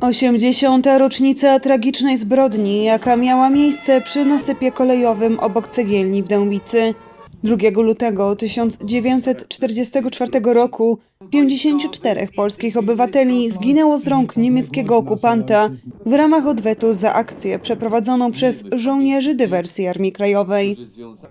80. rocznica tragicznej zbrodni, jaka miała miejsce przy nasypie kolejowym obok cegielni w Dębicy. 2 lutego 1944 roku 54 polskich obywateli zginęło z rąk niemieckiego okupanta w ramach odwetu za akcję przeprowadzoną przez żołnierzy dywersji Armii Krajowej.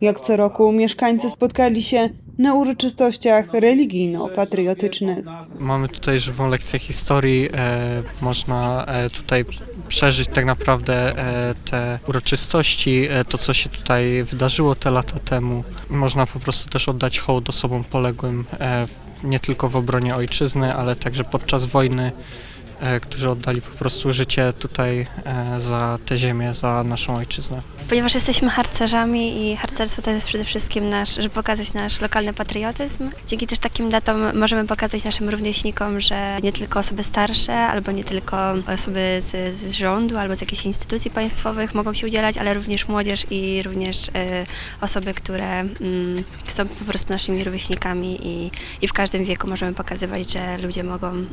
Jak co roku mieszkańcy spotkali się na uroczystościach religijno-patriotycznych. Mamy tutaj żywą lekcję historii. E, można e, tutaj przeżyć tak naprawdę e, te uroczystości, e, to co się tutaj wydarzyło te lata temu. Można po prostu też oddać hołd osobom poległym e, nie tylko w obronie ojczyzny, ale także podczas wojny, którzy oddali po prostu życie tutaj e, za tę ziemię, za naszą ojczyznę. Ponieważ jesteśmy harcerzami i harcerstwo to jest przede wszystkim nasz, żeby pokazać nasz lokalny patriotyzm. Dzięki też takim datom możemy pokazać naszym rówieśnikom, że nie tylko osoby starsze, albo nie tylko osoby z, z rządu, albo z jakichś instytucji państwowych mogą się udzielać, ale również młodzież i również e, osoby, które mm, są po prostu naszymi rówieśnikami i, i w każdym wieku możemy pokazywać, że ludzie mogą e,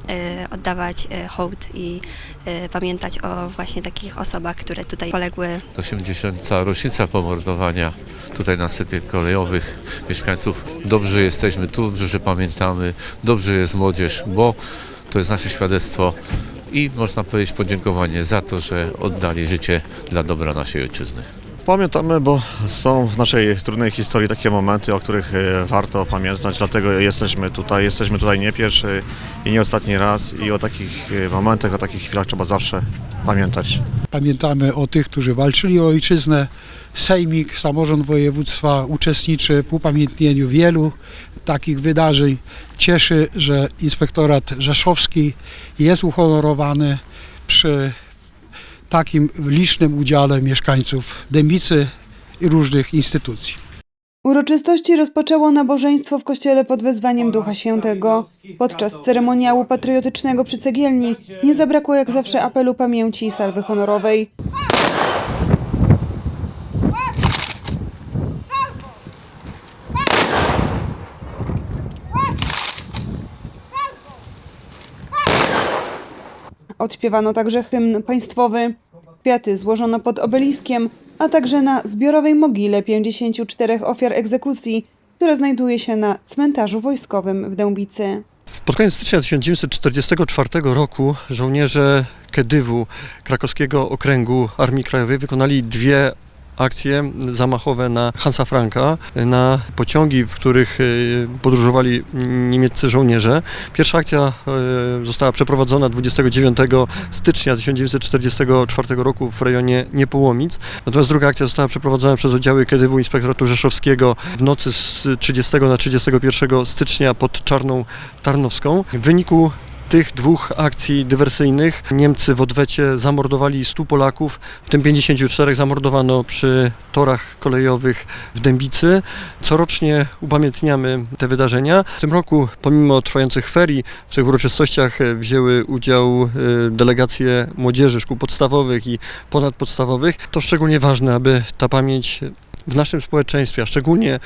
oddawać e, hołd i e, pamiętać o właśnie takich osobach, które tutaj poległy 80. rocznica pomordowania tutaj na sypie kolejowych mieszkańców. Dobrze jesteśmy tu, dobrze, że pamiętamy, dobrze jest młodzież, bo to jest nasze świadectwo i można powiedzieć podziękowanie za to, że oddali życie dla dobra naszej ojczyzny. Pamiętamy, bo są w naszej trudnej historii takie momenty, o których e, warto pamiętać, dlatego jesteśmy tutaj. Jesteśmy tutaj nie pierwszy i nie ostatni raz i o takich e, momentach, o takich chwilach trzeba zawsze pamiętać. Pamiętamy o tych, którzy walczyli o ojczyznę. Sejmik, samorząd województwa uczestniczy w upamiętnieniu wielu takich wydarzeń. Cieszy, że inspektorat rzeszowski jest uhonorowany przy takim licznym udziale mieszkańców Dębicy i różnych instytucji. Uroczystości rozpoczęło nabożeństwo w kościele pod wezwaniem Ducha Świętego. Podczas ceremoniału patriotycznego przy cegielni nie zabrakło jak zawsze apelu pamięci i salwy honorowej. Odśpiewano także hymn państwowy. Kwiaty złożono pod obeliskiem, a także na zbiorowej mogile 54 ofiar egzekucji, która znajduje się na cmentarzu wojskowym w Dębicy. Pod koniec stycznia 1944 roku żołnierze Kedywu Krakowskiego Okręgu Armii Krajowej wykonali dwie akcje zamachowe na Hansa Franka, na pociągi, w których e, podróżowali niemieccy żołnierze. Pierwsza akcja e, została przeprowadzona 29 stycznia 1944 roku w rejonie Niepołomic, natomiast druga akcja została przeprowadzona przez oddziały Kedywu Inspektoratu Rzeszowskiego w nocy z 30 na 31 stycznia pod Czarną Tarnowską. W wyniku tych dwóch akcji dywersyjnych Niemcy w odwecie zamordowali 100 Polaków, w tym 54 zamordowano przy torach kolejowych w Dębicy. Corocznie upamiętniamy te wydarzenia. W tym roku, pomimo trwających ferii, w tych uroczystościach wzięły udział e, delegacje młodzieży szkół podstawowych i ponadpodstawowych. To szczególnie ważne, aby ta pamięć w naszym społeczeństwie, a szczególnie e,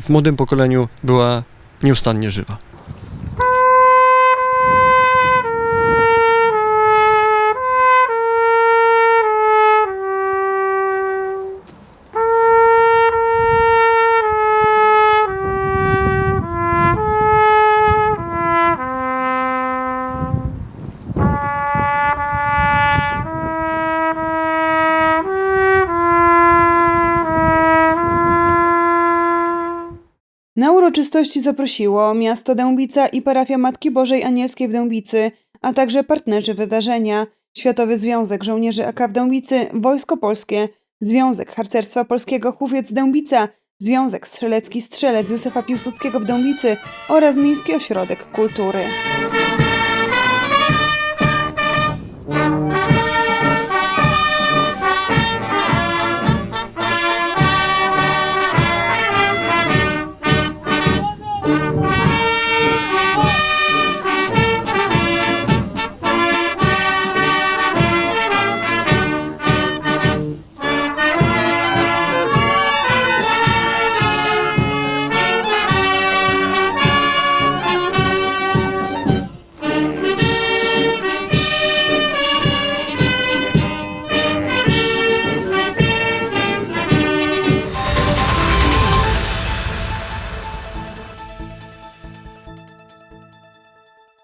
w młodym pokoleniu była nieustannie żywa. Na uroczystości zaprosiło miasto Dębica i parafia Matki Bożej Anielskiej w Dębicy, a także partnerzy wydarzenia Światowy Związek Żołnierzy AK w Dębicy, Wojsko Polskie, Związek Harcerstwa Polskiego Chówiec Dębica, Związek Strzelecki Strzelec Józefa Piłsudskiego w Dębicy oraz Miejski Ośrodek Kultury.